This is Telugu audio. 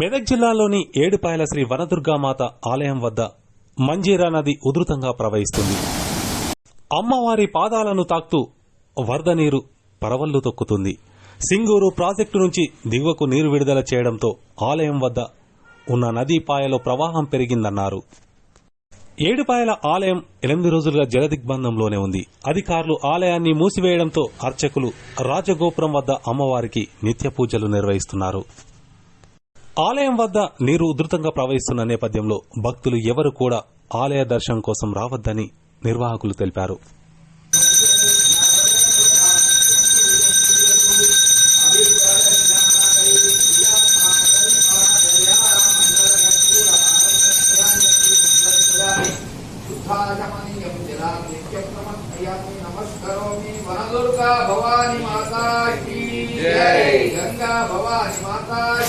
మెదక్ జిల్లాలోని ఏడుపాయల శ్రీ వనదుర్గామాత ఆలయం వద్ద మంజీరా నది ఉధృతంగా ప్రవహిస్తుంది. అమ్మవారి పాదాలను తాక్తూ వరద నీరు పరవళ్ళు తొక్కుతుంది. సింగూరు ప్రాజెక్టు నుంచి దిగువకు నీరు విడుదల చేయడంతో ఆలయం వద్ద ఉన్న నదీ పాయలో ప్రవాహం పెరిగిందన్నారు. ఏడుపాయల ఆలయం ఎనిమిది రోజులుగా జలదిగ్బంధంలోనే ఉంది. అధికారులు ఆలయాన్ని మూసివేయడంతో అర్చకులు రాజగోపురం వద్ద అమ్మవారికి నిత్య పూజలు నిర్వహిస్తున్నారు. ఆలయం వద్ద నీరు ఉధృతంగా ప్రవహిస్తున్న నేపథ్యంలో భక్తులు ఎవరు కూడా ఆలయ దర్శనం కోసం రావద్దని నిర్వాహకులు తెలిపారు. భవాని మాతా గంగా భవాని మాతా